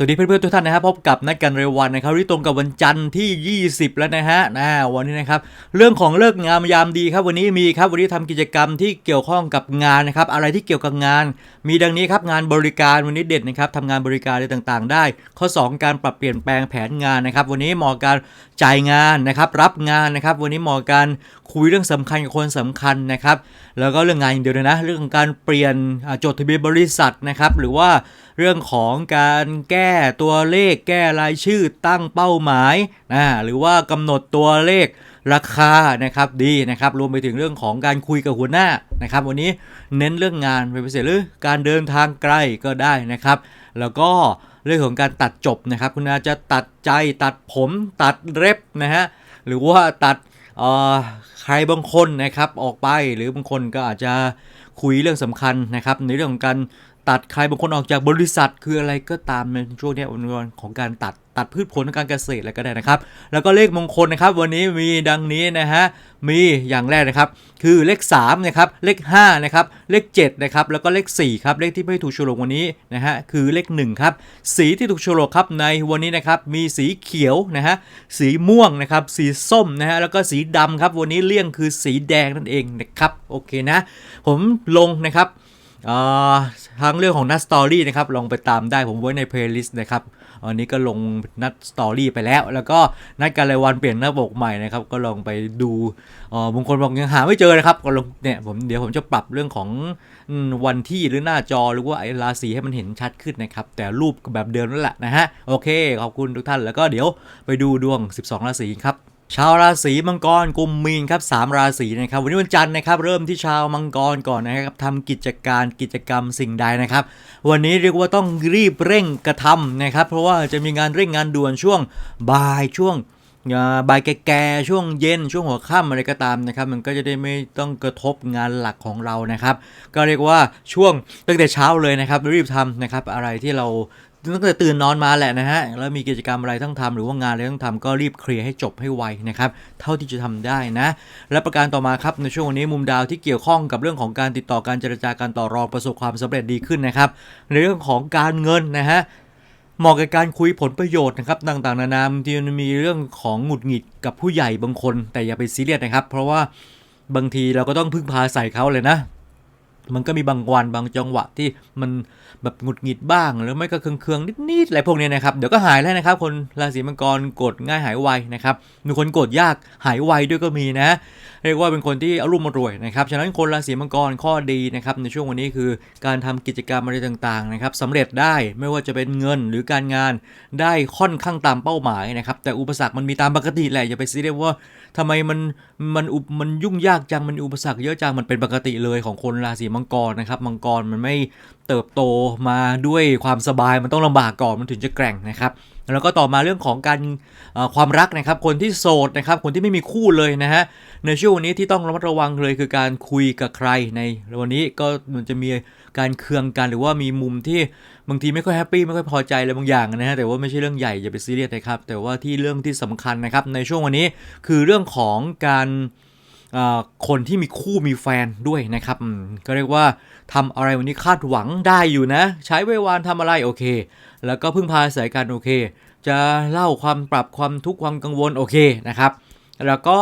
สวัสดีเพื่อนๆทุกท่านนะครับพบกับนัดกันเร็ววันนะครับที่ตรงกับวันจันทร์ที่ 20 แล้วนะฮะนะวันนี้นะครับเรื่องของเลิกงามยามดีครับวันนี้มีครับวันนี้ทำกิจกรรมที่เกี่ยวข้องกับงานนะครับอะไรที่เกี่ยวกับงาน มีดังนี้ครับงานบริการวันนี้เด็ดนะครับทำงานบริการอะไรต่างๆ ได้ ข้อ 2 การปรับเปลี่ยนแปลงแผนงานนะครับวันนี้เหมาะกับการจ่ายงานนะครับรับงานนะครับวันนี้เหมาะกับการคุยเรื่องสำคัญกับคนสำคัญนะครับแล้วก็เรื่องงานอย่างเดียวนะเรื่องของการเปลี่ยนจดทะเบียนบริษัทนะครับหรือว่าเรื่องของการแก้ตัวเลขแก้รายชื่อตั้งเป้าหมายนะหรือว่ากำหนดตัวเลขราคานะครับดีนะครับรวมไปถึงเรื่องของการคุยกับหัวหน้านะครับวันนี้เน้นเรื่องงานเป็นพิเศษหรือการเดินทางไกลก็ได้นะครับ แล้วก็เรื่องของการตัดจบนะครับ คุณอาจจะตัดใจตัดผมตัดเล็บนะฮะหรือว่าตัดใครบางคนนะครับออกไปหรือบางคนก็อาจจะคุยเรื่องสำคัญนะครับในเรื่องของการ ตัดใครบางคนออกจากบริษัทคืออะไรก็ตามในช่วงนี้ยวันของการตัดตัดพืชผลทางการเกษตรอะไรก็ได้นะครับ แล้วก็เลขมงคลนะครับวันนี้มีดังนี้นะฮะมีอย่างแรกนะครับ คือเลข3นะครับเลข5นะครับเลข7นะครับแล้วก็เลข4ครับเลขที่ไม่ถูกโฉลกวันนี้นะฮะคือเลข1ครับสีที่ถูกโฉลกครับในวันนี้นะครับมีสีเขียวนะฮะสีม่วงนะครับสีส้มนะฮะแล้วก็สีดำครับวันนี้เลี่ยงคือสีแดงนั่นเองนะครับโอเคนะ ผมลงนะครับ ทั้งเรื่องของนัดสตอรี่นะครับลองไปตามได้ผมไว้ในเพลย์ลิสต์นะครับอันนี้ก็ลงนัดสตอรี่ไปแล้ว แล้วก็นัดการรายวันเปลี่ยนหน้าปกใหม่นะครับ ก็ลองไปดูบางคนบอกยังหาไม่เจอนะครับก็ลงเนี่ยผมเดี๋ยวผมจะปรับเรื่องของวันที่หรือหน้าจอหรือว่าไอ้ราศีให้มันเห็นชัดขึ้นนะครับ แต่รูปแบบเดิมนั่นแหละนะฮะโอเคขอบคุณทุกท่านแล้วก็เดี๋ยวไปดูดวง 12 ราศีครับ ชาวราศีมังกรกุมมีนครับสามราศีนะครับวันนี้วันจันทร์นะครับเริ่มที่ชาวมังกรก่อนนะครับทำกิจการกิจกรรมสิ่งใดนะครับ วันนี้เรียกว่าต้องรีบเร่งกระทำนะครับ เพราะว่าจะมีงานเร่งงานด่วนช่วงบ่ายช่วงอ่าบ่ายแก่ๆช่วงเย็นช่วงหัวค่ำอะไรก็ตามนะครับ มันก็จะได้ไม่ต้องกระทบงานหลักของเรานะครับ ก็เรียกว่าช่วงตั้งแต่เช้าเลยนะครับ รีบทำนะครับอะไรที่เรา ตั้งแต่ตื่นนอนมาแหละนะฮะ แล้วมีกิจกรรมอะไรต้องทำหรือว่างานอะไรต้องทำก็รีบเคลียร์ให้จบให้ไวนะครับ เท่าที่จะทำได้นะ และประการต่อมาครับในช่วงนี้มุมดาวที่เกี่ยวข้องกับเรื่องของการติดต่อการเจรจาการต่อรองประสบความสำเร็จดีขึ้นนะครับ ในเรื่องของการเงินนะฮะเหมาะกับการคุยผลประโยชน์นะครับต่างๆ นานาบางทีมันมีเรื่องของหงุดหงิดกับผู้ใหญ่บางคน แต่อย่าไปซีเรียสนะครับ เพราะว่าบางทีเราก็ต้องพึ่งพาใส่เขาเลยนะ มันก็มีบางวันบางจังหวะที่มันแบบหงุดหงิดบ้าง หรือไม่ก็เคืองๆนิดๆอะไรพวกนี้นะครับ เดี๋ยวก็หายแล้วนะครับ คนราศีมังกรกดง่ายหายไวนะครับมีคนกดยากหายไวด้วยก็มีนะเรียกว่าเป็นคนที่อารมณ์รวยนะครับฉะนั้นคนราศีมังกรข้อดีนะครับในช่วงวันนี้คือการทำกิจกรรมอะไรต่างๆนะครับสำเร็จได้ไม่ว่าจะเป็นเงินหรือการงานได้ค่อนข้างตามเป้าหมายนะครับแต่อุปสรรคมันมีตามปกติแหละอย่าไปซีเรียสว่าทำไมมันมันอุมันยุ่งยากจังมันอุปสรรคเยอะจังมันเป็นปกติเลยของคนราศีมังกรนะครับมังกรมันไม่เติบโตมาด้วยความสบายมันต้องลำบากก่อนมันถึงจะแกร่งนะครับ แล้วก็ต่อมาเรื่องของการความรักนะครับ คนที่โสดนะครับ คนที่ไม่มีคู่เลยนะฮะ ในช่วงวันนี้ที่ต้องระมัดระวังเลยคือการคุยกับใครในวันนี้ก็มันจะมีการเคืองกันหรือว่ามีมุมที่บางทีไม่ค่อยแฮปปี้ไม่ค่อยพอใจอะไรบางอย่างนะฮะ แต่ว่าไม่ใช่เรื่องใหญ่อย่าไปซีเรียสนะครับ แต่ว่าที่เรื่องที่สำคัญนะครับในช่วงวันนี้คือเรื่องของการ คนที่มีคู่มีแฟนด้วยนะครับก็เรียกว่าทำอะไรวันนี้คาดหวังได้อยู่นะ ใช้เวลวานทำอะไรโอเค แล้วก็พึ่งพาอาศัยกันโอเค จะเล่าความปรับความทุกข์ความกังวลโอเคนะครับ แล้วก็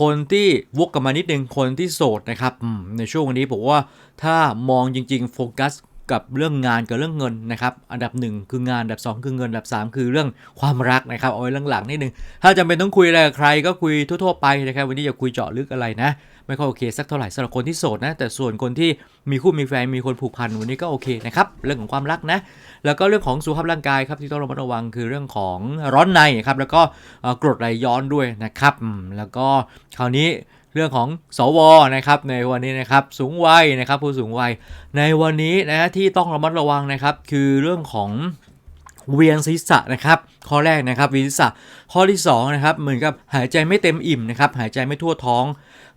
คนที่วกกลับมานิดนึงคนที่โสดนะครับในช่วงวันนี้ผมว่าถ้ามองจริง ๆ โฟกัส กับเรื่องงานกับเรื่องเงินนะครับอันดับหนึ่งคืองานอันดับสองคือเงินอันดับสามคือเรื่องความรักนะครับเอาไว้เรื่องหลังนิดนึงถ้าจำเป็นต้องคุยอะไรกับใครก็คุยทั่วๆไปนะครับวันนี้อย่าคุยเจาะลึกอะไรนะ ไม่ค่อยโอเคสักเท่าไหร่สำหรับคนที่โสดนะแต่ส่วนคนที่มีคู่มีแฟนมีคนผูกพันวันนี้ก็โอเคนะครับเรื่องของความรักนะแล้วก็เรื่องของสุขภาพร่างกายครับที่ต้องระมัดระวังคือเรื่องของร้อนในครับแล้วก็กรดไหลย้อนด้วยนะครับแล้วก็คราวนี้ เรื่องของสวนะครับในวันนี้นะครับสูงวัยนะครับผู้สูงวัย ในวันนี้นะที่ต้องระมัดระวังนะครับ คือเรื่องของเวียนศีรษะนะครับ ข้อแรกนะครับเวียนศีรษะข้อที่สองนะครับเหมือนกับหายใจไม่เต็มอิ่มนะครับหายใจไม่ทั่วท้อง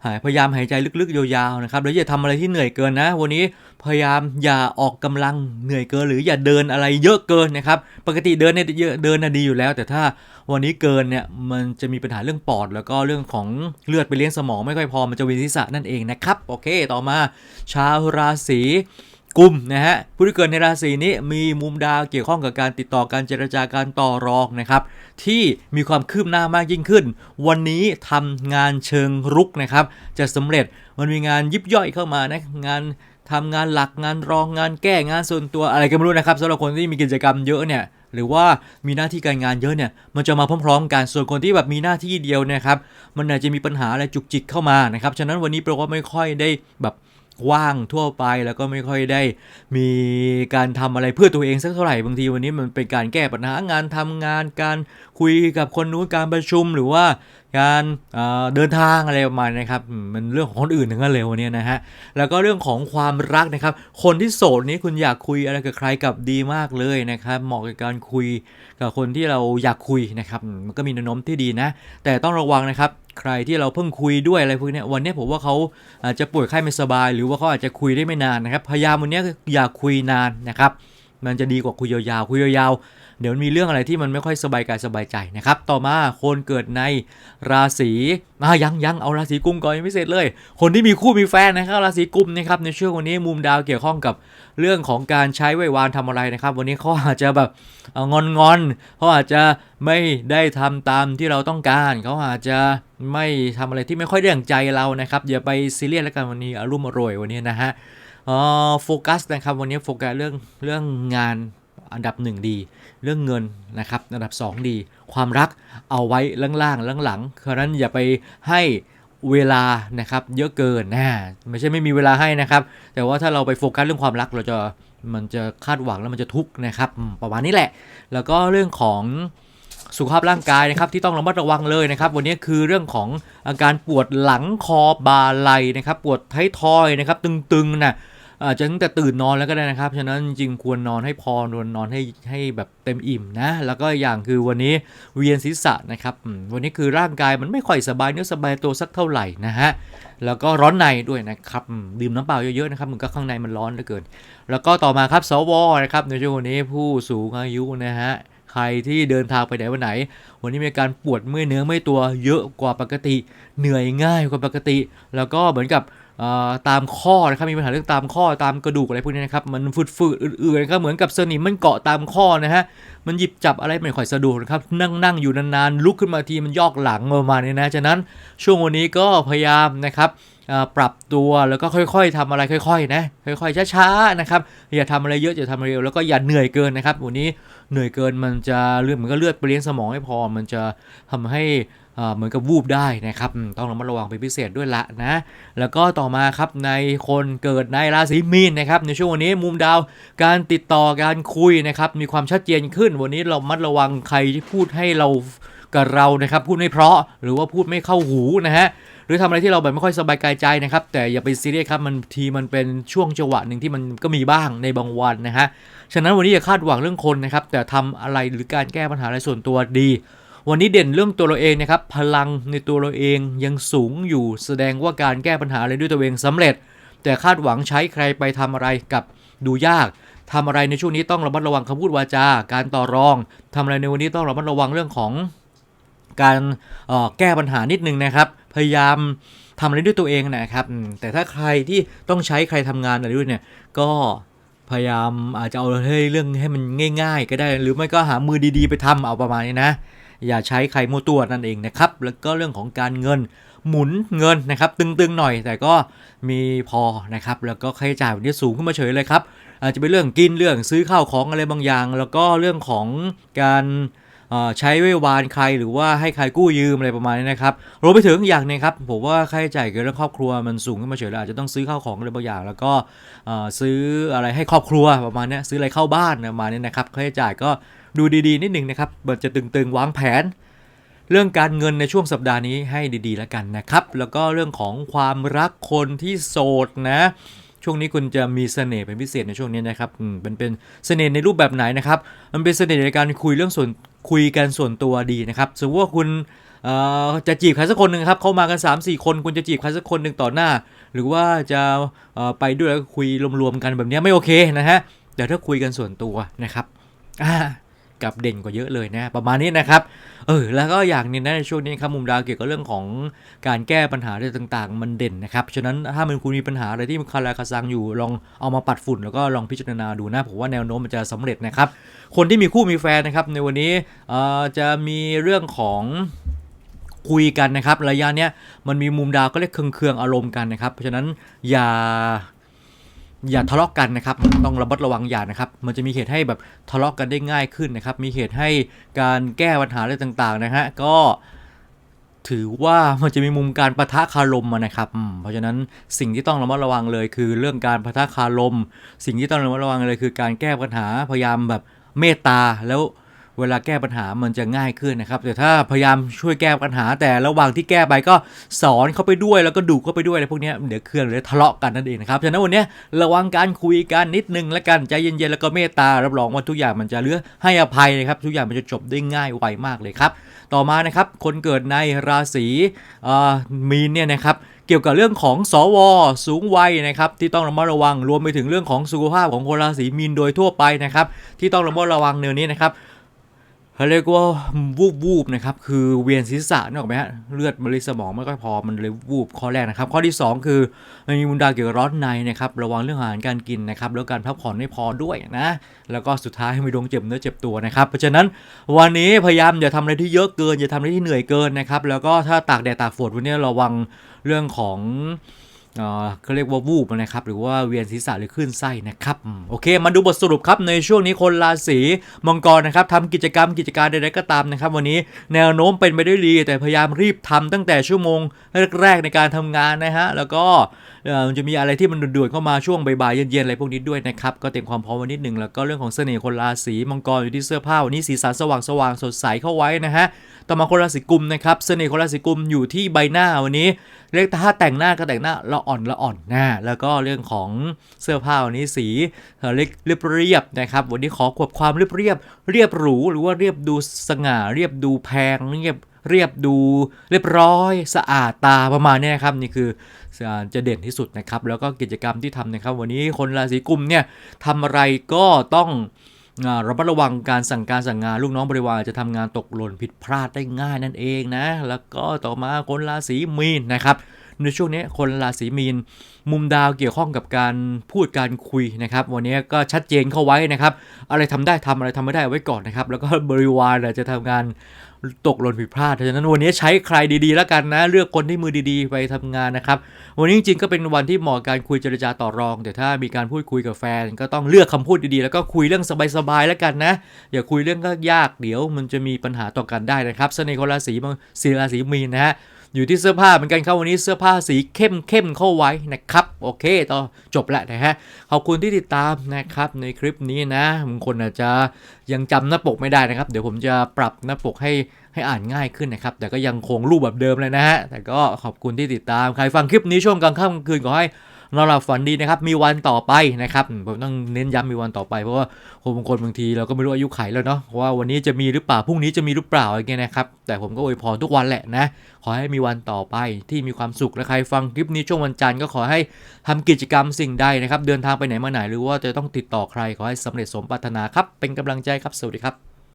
หายพยายามหายใจลึกๆ ยาวๆนะครับแล้วอย่าทำอะไรที่เหนื่อยเกินนะ วันนี้พยายามอย่าออกกำลังเหนื่อยเกิน หรืออย่าเดินอะไรเยอะเกินนะครับ ปกติเดินเนี่ยเยอะเดินน่ะดีอยู่แล้ว แต่ถ้าวันนี้เกินเนี่ยมันจะมีปัญหาเรื่องปอด แล้วก็เรื่องของเลือดไปเลี้ยงสมองไม่ค่อยพอมันจะเวียนศีรษะนั่นเองนะครับ โอเค ต่อมา ชาวราศี กุมนะฮะผู้ที่เกิดในราศีนี้มีมุมดาวเกี่ยวข้องกับการติดต่อการเจรจาการต่อรองนะครับ ที่มีความคืบหน้ามากยิ่งขึ้น วันนี้ทำงานเชิงรุกนะครับ จะสำเร็จมันมีงานยิบย่อยเข้ามานะงานทำงานหลักงานรองงานแก้งานส่วนตัวอะไรก็ไม่รู้นะครับสำหรับคนที่มีกิจกรรมเยอะเนี่ยหรือว่ามีหน้าที่การงานเยอะเนี่ยมันจะมาพร้อมๆกันส่วนคนที่แบบมีหน้าที่เดียวนะครับ มันอาจจะมีปัญหาอะไรจุกจิกเข้ามานะครับฉะนั้นวันนี้เราก็ไม่ค่อยได้แบบ ว่างทั่วไปแล้วก็ไม่ค่อยได้มีการทำอะไรเพื่อตัวเองสักเท่าไหร่บางทีวันนี้มันเป็นการแก้ปัญหางานทำงานการคุยกับคนนู้นการประชุมหรือว่าการเอ่อเดินทางอะไรประมาณนี้นะครับมันเรื่องของคนอื่นทั้งนั้นเลยวันนี้นะฮะแล้วก็เรื่องของความรักนะครับ คนที่โสดนี้คุณอยากคุยอะไรกับใครกับดีมากเลยนะครับเหมาะกับการคุยกับคนที่เราอยากคุยนะครับมมันก็มีแนวโน้มที่ดีนะ แต่ต้องระวังนะครับ ใครที่เราเพิ่งคุยด้วยอะไรพวกนี้วันนี้ผมว่าเขาอาจจะป่วยไข้ไม่สบาย หรือว่าเขาอาจจะคุยได้ไม่นานนะครับพยายามวันนี้อย่าคุยนานนะครับ มันจะดีกว่าคุยยาวๆ คุยยาวๆ เดี๋ยวมันมีเรื่องอะไรที่มันไม่ค่อยสบายกายสบายใจนะครับ ต่อมาคนเกิดในราศีอะยังยังเอาราศีกุมก่อนยังไม่เสร็จเลย คนที่มีคู่มีแฟนนะครับราศีกุมนะครับในช่วงวันนี้มุมดาวเกี่ยวข้องกับเรื่องของการใช้ไหววานทำอะไรนะครับ วันนี้เขาอาจจะแบบงอนงอนๆเขาอาจจะไม่ได้ทำตามที่เราต้องการเขาอาจจะไม่ทำอะไรที่ไม่ค่อยได้ดั่งใจเรานะครับอย่าไปซีเรียสแล้วกันวันนี้อารมณ์อร่อยวันนี้นะฮะ โฟกัสนะครับวันนี้โฟกัสเรื่องเรื่องงานอันดับหนึ่งดี เรื่องเงินนะครับอันดับ 2 ดี ความรักเอาไว้ล่างๆหลังๆเพราะนั้นอย่าไปให้เวลานะครับเยอะเกินนะไม่ใช่ไม่มีเวลาให้นะครับ แต่ว่าถ้าเราไปโฟกัสเรื่องความรักเราจะมันจะคาดหวังแล้วมันจะทุกข์นะครับประมาณนี้แหละ แล้วก็เรื่องของสุขภาพร่างกายนะครับที่ต้องระมัดระวังเลยนะครับ วันนี้คือเรื่องของอาการปวดหลังคอบ่าไหล่นะครับ ปวดท้ายทอยนะครับ ตึงๆนะ อาจจะตั้งแต่ตื่นนอนแล้วก็ได้นะครับ ฉะนั้นจริงควรนอนให้พอนอนนอนให้ให้แบบเต็มอิ่มนะ แล้วก็อย่างคือวันนี้เวียนศีรษะนะครับ วันนี้คือร่างกายมันไม่ค่อยสบายเนื้อสบายตัวสักเท่าไหร่นะฮะ แล้วก็ร้อนในด้วยนะครับ ดื่มน้ำเปล่าเยอะๆนะครับ มันก็ข้างในมันร้อนเหลือเกิน แล้วก็ต่อมาครับสวนะครับในช่วงวันนี้ผู้สูงอายุนะฮะใครที่เดินทางไปไหนวันไหน วันนี้มีการปวดเมื่อยเนื้อเมื่อยตัวเยอะกว่าปกติ เหนื่อยง่ายกว่าปกติ แล้วก็เหมือนกับ ตามข้อนะครับมีปัญหาเรื่องตามข้อตามกระดูกอะไรพวกนี้นะครับมันฝืดๆอืดๆนะครับเหมือนกับสนิมมันเกาะตามข้อนะฮะมันหยิบจับอะไรไม่ค่อยสะดวกนะครับนั่งนั่งอยู่นานๆลุกขึ้นมาทีมันยอกหลังประมาณนี้นะฉะนั้นช่วงวันนี้ก็พยายามนะครับปรับตัวแล้วก็ค่อยๆทำอะไรค่อยๆนะค่อยๆช้าๆนะครับอย่าทำอะไรเยอะอย่าทำอะไรเร็วแล้วก็อย่าเหนื่อยเกินนะครับวันนี้เหนื่อยเกินมันจะเลือดมันก็เลือดไปเลี้ยงสมองไม่พอมันจะทำให้ เหมือนกับวูบได้นะครับต้องระมัดระวังเป็นพิเศษด้วยละนะ แล้วก็ต่อมาครับในคนเกิดในราศีมีนนะครับในช่วงวันนี้มุมดาวการติดต่อการคุยนะครับมีความชัดเจนขึ้น วันนี้เรามัดระวังใครที่พูดให้เรากับเรานะครับพูดไม่เพราะหรือว่าพูดไม่เข้าหูนะฮะหรือทำอะไรที่เราแบบไม่ค่อยสบายกายใจนะครับ แต่อย่าไปซีเรียสครับมันทีมันเป็นช่วงจังหวะหนึ่งที่มันก็มีบ้างในบางวันนะฮะฉะนั้นวันนี้อย่าคาดหวังเรื่องคนนะครับแต่ทำอะไรหรือการแก้ปัญหาอะไรส่วนตัวดี วันนี้เด่นเรื่องตัวเราเองนะครับ พลังในตัวเราเองยังสูงอยู่ แสดงว่าการแก้ปัญหาอะไรด้วยตัวเองสำเร็จ แต่คาดหวังใช้ใครไปทำอะไรกับดูยากทำอะไรในช่วงนี้ต้องระมัดระวังคำพูดวาจา การต่อรองทำอะไรในวันนี้ต้องระมัดระวังเรื่องของการออแก้ปัญหานิดนึงนะครับ พยายามทำอะไรด้วยตัวเองนะครับแต่ถ้าใครที่ต้องใช้ใครทำงานอะไรด้วยเนี่ยก็พยายามอาจจะเอาให้เรื่องให้มันง่าย ๆ ก็ได้ หรือไม่ก็หามือดีๆ ไปทำเอาประมาณนี้นะ อย่าใช้ใครมั่วตัวนั่นเองนะครับ แล้วก็เรื่องของการเงินหมุนเงินนะครับ ตึงๆหน่อย แต่ก็มีพอนะครับ แล้วก็ค่าใช้จ่ายวันนี้สูงขึ้นมาเฉยเลยครับ อาจจะเป็นเรื่องกินเรื่องซื้อข้าวของอะไรบางอย่าง แล้วก็เรื่องของการใช้ไว้วานใครหรือว่าให้ใครกู้ยืมอะไรประมาณนี้นะครับรวมไปถึงอย่างหนึงครับ ผมว่าค่าใช้จ่ายเกี่ยวกับครอบครัวมันสูงขึ้นมาเฉยเลยอาจจะต้องซื้อข้าวของอะไรบางอย่าง แล้วก็ซื้ออะไรให้ครอบครัวประมาณนี้ซื้ออะไรเข้าบ้านประมาณนี้นะครับค่าใช้จ่ายก็ ดูดีๆนิดหนึ่งนะครับมันจะตึงๆ วางแผน เรื่องการเงินในช่วงสัปดาห์นี้ให้ดีๆแล้วกันนะครับ แล้วก็เรื่องของความรักคนที่โสดนะช่วงนี้คุณจะมีเสน่ห์เป็นพิเศษในช่วงนี้นะครับอืมเป็นเป็นเสน่ห์ในรูปแบบไหนนะครับ มันเป็นเสน่ห์ในการคุยเรื่องส่วนคุยกันส่วนตัวดีนะครับ สมมติว่าคุณเอ่อจะจีบใครสักคนหนึ่งครับ เข้ามากัน 3 4 คน คุณจะจีบใครสักคนหนึ่งต่อหน้า หรือว่าจะเอ่อไปด้วยแล้วคุยรวมๆกันแบบนี้ไม่โอเคนะฮะแต่ถ้าคุยกันส่วนตัวนะครับ กับเด่นกว่าเยอะเลยนะ ประมาณนี้นะครับ เออ แล้วก็อย่างนึงนะในช่วงนี้ครับมุมดาวเกี่ยวกับเรื่องของการแก้ปัญหาอะไรต่างๆ มันเด่นนะครับ ฉะนั้นถ้ามันคุณมีปัญหาอะไรที่มันคาราคาซังอยู่ลองเอามาปัดฝุ่นแล้วก็ลองพิจารณาดูนะผมว่าแนวโน้มมันจะสำเร็จนะครับ คนที่มีคู่มีแฟนนะครับในวันนี้จะมีเรื่องของคุยกันนะครับระยะเนี้ยมันมีมุมดาวก็เรียกเคืองๆอารมณ์กันนะครับ เพราะฉะนั้นอย่า อย่าทะเลาะกันนะครับ ต้องระมัดระวังอย่านะครับ มันจะมีเหตุให้แบบทะเลาะกันได้ง่ายขึ้นนะครับ มีเหตุให้การแก้ปัญหาอะไรต่างๆนะฮะ ก็ถือว่ามันจะมีมุมการประทะคารมมนะครับ เพราะฉะนั้นสิ่งที่ต้องระมัดระวังเลย คือเรื่องการประทะคารม สิ่งที่ต้องระมัดระวังเลยคือการแก้ปัญหาพยายามแบบเมตตาแล้ว เวลาแก้ปัญหามันจะง่ายขึ้นนะครับ แต่ถ้าพยายามช่วยแก้ปัญหาแต่ระหว่างที่แก้ไปก็สอนเข้าไปด้วยแล้วก็ดุเข้าไปด้วยอะไรพวกนี้เดี๋ยวเครื่องเลยทะเลาะกันนั่นเองนะครับฉะนั้นวันนี้ระวังการคุยกันนิดนึงแล้วกันใจเย็นๆแล้วก็เมตตารับรองว่าทุกอย่างมันจะเลือให้อภัยนะครับทุกอย่างมันจะจบได้ง่ายไวมากเลยครับ ต่อมานะครับคนเกิดในราศีมีนเนี่ยนะครับเกี่ยวกับเรื่องของสว สูงวัยนะครับที่ต้องระมัดระวังรวมไปถึงเรื่องของสุขภาพของคนราศีมีนโดยทั่วไปนะครับที่ต้องระมัดระวังเนื้อนี้นะครับ เขาเรียกว่าวูบวูบนะครับ คือเวียนศีรษะนึกออกไหมฮะเลือดมันเลยสมองไม่ค่อยพอมันเลยวูบข้อแรกนะครับ ข้อที่ 2 คือมันมีมุนดาเกี่ยวกับร้อนในนะครับ ระวังเรื่องอาหารการกินนะครับ แล้วการพักผ่อนไม่พอด้วยนะ แล้วก็สุดท้ายมีดวงเจ็บเนื้อเจ็บตัวนะครับ เพราะฉะนั้นวันนี้พยายามอย่าทำอะไรที่เยอะเกินอย่าทำอะไรที่เหนื่อยเกินนะครับ แล้วก็ถ้าตากแดดตากฝนวันนี้ระวังเรื่องของ เอ่อเขาเรียกว่าวูบนะครับหรือว่าเวียนศีรษะหรือคลื่นไส้นะครับโอเค มาดูบทสรุปครับในช่วงนี้คนราศีมังกรนะครับทำกิจกรรมกิจการใดๆก็ตามนะครับ วันนี้แนวโน้มเป็นไปได้ดี แต่พยายามรีบทำตั้งแต่ชั่วโมงแรกๆในการทำงานนะฮะแล้วก็มันจะมีอะไรที่มันด่วนๆเข้ามาช่วงบ่ายๆเย็นๆอะไรพวกนี้ด้วยนะครับก็เตรียมความพร้อมไว้นิดหนึ่งแล้วก็เรื่องของเสน่ห์คนราศีมังกรอยู่ที่เสื้อผ้าวันนี้สีสันสว่างๆสดใสเข้าไว้นะฮะต่อมาคนราศีกุมนะครับเสน่ห์คนราศีกุมอยู่ที่ใบหน้าวันนี้เรียกถ้าแต่งหน้าก็แต่งหน้าละอ่อนละอ่อนนะแล้วก็เรื่องของเสื้อผ้าวันนี้สีเอ่อเรียบเรียบนะครับ วันนี้ขอควบความเรียบเรียบเรียบหรูหรือว่าเรียบดูสง่าเรียบดูแพงเรียบเรียบดูเรียบร้อยสะอาดตาประมาณนี้นะครับนี่คือจะเด่นที่สุดนะครับ แล้วก็กิจกรรมที่ทำนะครับ วันนี้คนราศีกุมเนี่ยทำอะไรก็ต้องระมัดระวังการสั่งการสั่งงานลูกน้องบริวารจะทำงานตกหล่นผิดพลาดได้ง่ายนั่นเองนะ แล้วก็ต่อมาคนราศีมีนนะครับ ในช่วงนี้คนราศีมีน มุมดาวเกี่ยวข้องกับการพูดการคุยนะครับ วันนี้ก็ชัดเจนเข้าไว้นะครับ อะไรทำได้ทำอะไรทำไม่ได้ไว้ก่อนนะครับ แล้วก็บริวารจะทำงานตกหล่นผิดพลาดเพราะฉะนั้นวันนี้ใช้ใครดีๆ แล้วกันนะ เลือกคนที่มือดีๆ ไปทำงานนะครับ วันนี้จริงๆก็เป็นวันที่เหมาะการคุยเจรจาต่อรอง แต่ถ้ามีการพูดคุยกับแฟน ก็ต้องเลือกคำพูดดีๆ แล้วก็คุยเรื่องสบายๆ แล้วกันนะ อย่าคุยเรื่องก็ยากเดี๋ยวมันจะมีปัญหาต่อกันได้นะครับ เสน่ห์คนราศีบางสีราศีมีนนะฮะ อยู่ที่เสื้อผ้าเหมือนกันครับวันนี้เสื้อผ้าสีเข้มเข้มเข้าไว้นะครับโอเคต่อจบแล้วนะฮะขอบคุณที่ติดตามนะครับในคลิปนี้นะบางคนอาจจะยังจำหน้าปกไม่ได้นะครับ เดี๋ยวผมจะปรับหน้าปกให้ให้อ่านง่ายขึ้นนะครับ แต่ก็ยังคงรูปแบบเดิมเลยนะฮะแต่ก็ขอบคุณที่ติดตามใครฟังคลิปนี้ช่วงกลางค่ำกลางคืนขอให้ นอนหลับฝันดีนะครับ มีวันต่อไปนะครับผมต้องเน้นย้ำมีวันต่อไปเพราะว่าคนบางคนบางทีเราก็ไม่รู้อายุไขแล้วเนาะว่าวันนี้จะมีหรือเปล่าพรุ่งนี้จะมีหรือเปล่าอะไรเงี้ยนะครับแต่ผมก็อวยพรทุกวันแหละนะขอให้มีวันต่อไปที่มีความสุขและใครฟังคลิปนี้ช่วงวันจันทร์ก็ขอให้ทำกิจกรรมสิ่งใดนะครับ เดินทางไปไหนมาไหนหรือว่าจะต้องติดต่อใครขอให้สำเร็จสมปรารถนาครับเป็นกำลังใจครับสวัสดีครับ